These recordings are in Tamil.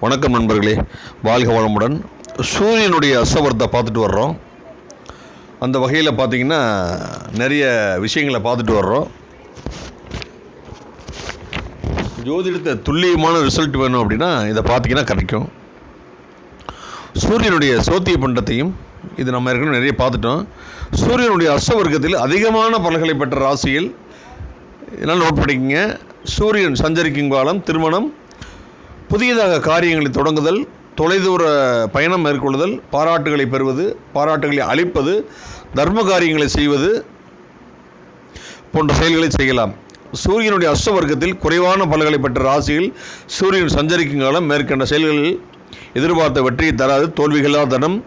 வணக்கம் நண்பர்களே. வாழ்க வளமுடன். சூரியனுடைய அசவரத்தை பார்த்துட்டு வர்றோம். அந்த வகையில் பார்த்தீங்கன்னா நிறைய விஷயங்களை பார்த்துட்டு வர்றோம். ஜோதிடத்தை துல்லியமான ரிசல்ட் வேணும் அப்படின்னா இதை பார்த்தீங்கன்னா கிடைக்கும். சூரியனுடைய சோத்திய பண்டத்தையும் இது நம்ம ஏற்கனவே நிறைய பார்த்துட்டோம். சூரியனுடைய அஸ்தவர்க்கத்தில் அதிகமான பலன்களை பெற்ற ராசியில் என்னால் நோட் பண்ணிக்கங்க. சூரியன் சஞ்சரிக்கும் காலம் திருமணம் புதியதாக காரியங்களை தொடங்குதல் தொலைதூர பயணம் மேற்கொள்ளுதல் பாராட்டுகளை பெறுவது பாராட்டுகளை அளிப்பது தர்ம காரியங்களை செய்வது போன்ற செயல்களை செய்யலாம். சூரியனுடைய அஷ்டவர்க்கத்தில் குறைவான பலன்களை பெற்ற ராசியில் சூரியன் சஞ்சரிக்கும் காலம் மேற்கண்ட செயல்களில் எதிர்பார்த்த வெற்றியை தராது. தோல்விகளா தனம்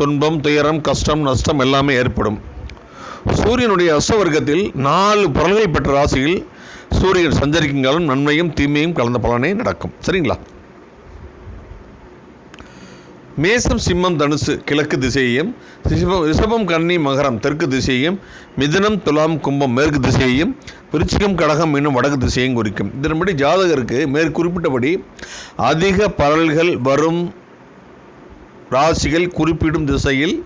துன்பம் துயரம் கஷ்டம் நஷ்டம் எல்லாமே ஏற்படும். சூரியனுடைய அஷ்டவர்க்கத்தில் நாலு பலன்களை பெற்ற ராசியில் சூரியன் சஞ்சரிக்கும் காலம் நன்மையும் தீமையும் கலந்த பலனே நடக்கும். சரிங்களா? மேசம் சிம்மம் தனுசு கிழக்கு திசையையும் ரிஷபம் ரிஷபம் கன்னி மகரம் தெற்கு திசையையும் மிதனம் துலாம் கும்பம் மேற்கு திசையையும் விருச்சிகம் கடகம் இன்னும் வடக்கு திசையையும் குறிக்கும். இதன்படி ஜாதகருக்கு மேற்குறிப்பிட்டபடி அதிக பரல்கள் வரும் ராசிகள் குறிப்பிடும் திசையில்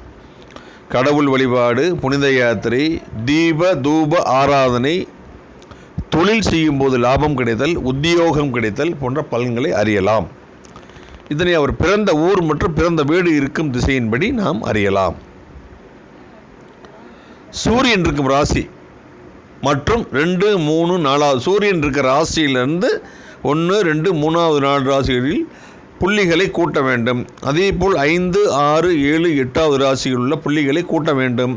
கடவுள் வழிபாடு புனித யாத்திரை தீப தூப ஆராதனை தொழில் செய்யும்போது லாபம் கிடைத்தல் உத்தியோகம் கிடைத்தல் போன்ற பலன்களை அறியலாம். இதனை அவர் பிறந்த ஊர் மற்றும் பிறந்த வீடு இருக்கும் திசையின்படி நாம் அறியலாம். சூரியன் இருக்கும் ராசி மற்றும் ரெண்டு மூணு நாலாவது சூரியன் இருக்கிற ராசியிலிருந்து ஒன்று ரெண்டு மூணாவது நாலு ராசிகளில் புள்ளிகளை கூட்ட வேண்டும். அதேபோல் ஐந்து ஆறு ஏழு எட்டாவது ராசியில் உள்ள புள்ளிகளை கூட்ட வேண்டும்.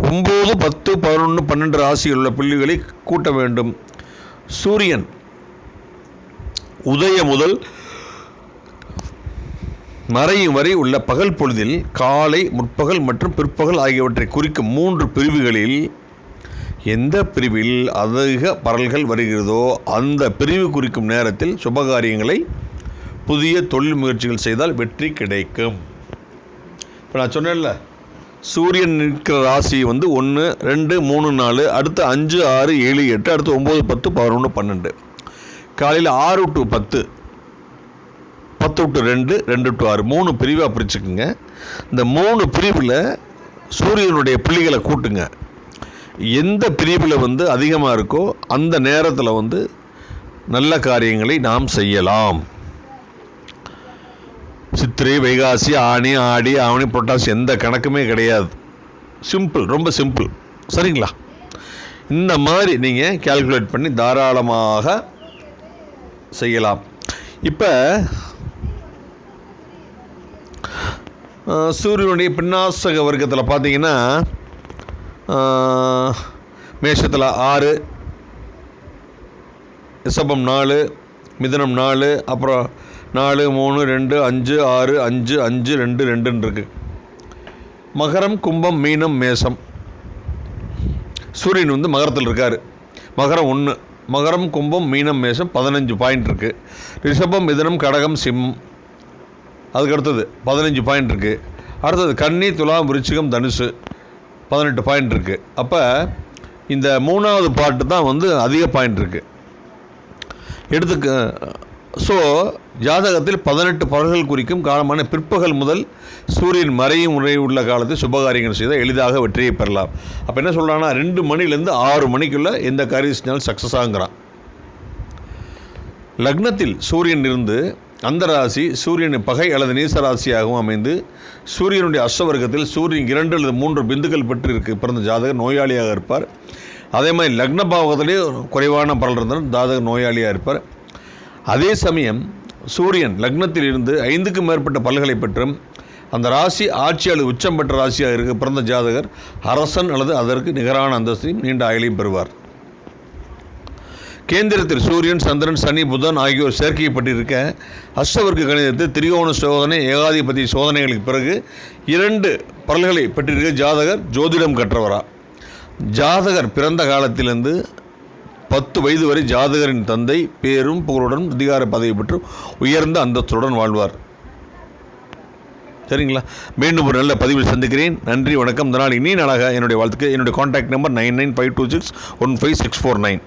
ஒம்பது பத்து பதினொன்று பன்னெண்டு ராசியில் உள்ள புள்ளிகளை கூட்ட வேண்டும். சூரியன் உதய முதல் மறையும் வரை உள்ள பகல் பொழுதில் காலை முற்பகல் மற்றும் பிற்பகல் ஆகியவற்றை குறிக்கும் மூன்று பிரிவுகளில் எந்த பிரிவில் அதிக பரல்கள் வருகிறதோ அந்த பிரிவு குறிக்கும் நேரத்தில் சுபகாரியங்களை புதிய தொழில் முயற்சிகள் செய்தால் வெற்றி கிடைக்கும். இப்போ நான் சொன்னேன்ல சூரியன் நிற்கிற ராசி வந்து ஒன்று ரெண்டு மூணு நாலு அடுத்து அஞ்சு ஆறு ஏழு எட்டு அடுத்து ஒம்பது பத்து பதினொன்று பன்னெண்டு. காலையில் ஆறு டு பத்து பத்து டு ரெண்டு ரெண்டு டு ஆறு மூணு பிரிவாக பிரிச்சுக்குங்க. இந்த மூணு பிரிவில் சூரியனுடைய புள்ளிகளை கூட்டுங்க. எந்த பிரிவில் வந்து அதிகமாக இருக்கோ அந்த நேரத்தில் வந்து நல்ல காரியங்களை நாம் செய்யலாம். சித்திரை வைகாசி ஆணி ஆடி ஆவணி புரட்டாசி எந்த கணக்குமே கிடையாது. சிம்பிள் ரொம்ப சிம்பிள் சரிங்களா? இந்த மாதிரி நீங்கள் கால்குலேட் பண்ணி தாராளமாக செய்யலாம். இப்போ சூரியனுடைய பின்னாசக வர்க்கத்தில் பார்த்தீங்கன்னா மேஷத்தில் ஆறு ரிஷபம் நாலு மிதனம் நாலு அப்புறம் நாலு மூணு ரெண்டு அஞ்சு ஆறு அஞ்சு அஞ்சு ரெண்டு ரெண்டுன்னு இருக்குது மகரம் கும்பம் மீனம் மேசம். சூரியன் வந்து மகரத்தில் இருக்கார். மகரம் ஒன்று மகரம் கும்பம் மீனம் மேசம் பதினஞ்சு பாயிண்ட் இருக்குது ரிஷபம் மிதனம் கடகம் சிம்மம். அதுக்கு அடுத்தது பதினஞ்சு பாயிண்ட் இருக்குது அடுத்தது கன்னி துலாம் விருச்சிகம் தனுசு பதினெட்டு பாயிண்ட் இருக்குது அப்போ இந்த மூணாவது பாட்டு தான் வந்து அதிக பாயிண்ட் இருக்குது எடுத்துக்க ஸோ ஜாதகத்தில் பதினெட்டு பகல்கள் குறிக்கும் காலமான பிற்பகல் முதல் சூரியன் மறையும் உரை உள்ள காலத்தில் சுபகாரியங்கள் செய்தால் எளிதாக வெற்றியை பெறலாம். அப்போ என்ன சொல்கிறான்னா ரெண்டு மணிலேருந்து ஆறு மணிக்குள்ளே எந்த காரியம் செஞ்சாலும் சக்ஸஸ் ஆகுங்கிறான் லக்னத்தில் சூரியன் இருந்து அந்த ராசி சூரியனின் பகை அல்லது நீச ராசியாகவும் அமைந்து சூரியனுடைய அஷ்டவர்க்கத்தில் சூரியன் இரண்டு அல்லது மூன்று பிந்துக்கள் பெற்று இருக்கு பிறந்த ஜாதகர் நோயாளியாக இருப்பார். அதே மாதிரி லக்ன பாவகத்திலே குறைவான பலன் இருந்தாலும் ஜாதகர் நோயாளியாக இருப்பார். அதே சமயம் சூரியன் லக்னத்தில் இருந்து ஐந்துக்கும் மேற்பட்ட பல்களை பெற்றும் அந்த ராசி ஆட்சியாளர் உச்சம் பெற்ற ராசியாக இருக்க பிறந்த ஜாதகர் அரசன் அல்லது அதற்கு நிகரான அந்தஸ்தையும் நீண்ட ஆயுளையும் பெறுவார். கேந்திரத்தில் சூரியன் சந்திரன் சனி புதன் ஆகியோர் சேர்க்கைப்பட்டிருக்க அஷ்டவர்க்க கணிதத்தில் திரிகோண சோதனை ஏகாதிபதி சோதனைகளுக்கு பிறகு இரண்டு பல்கலை பெற்றிருக்க ஜாதகர் ஜோதிடம் கற்றவரா. ஜாதகர் பிறந்த காலத்திலிருந்து பத்து வயது வரை ஜாதகரின் தந்தை பேரும் புகழுடன் அதிகார பதவி பெற்று உயர்ந்த அந்தஸ்துடன் வாழ்வார். சரிங்களா? மீண்டும் ஒரு நல்ல பதிவில் சந்திக்கிறேன். நன்றி வணக்கம். இந்த நாள் இனி நாளாக. என்னுடைய வாழ்த்துக்கு என்னுடைய contact number nine nine five two six one five six four nine.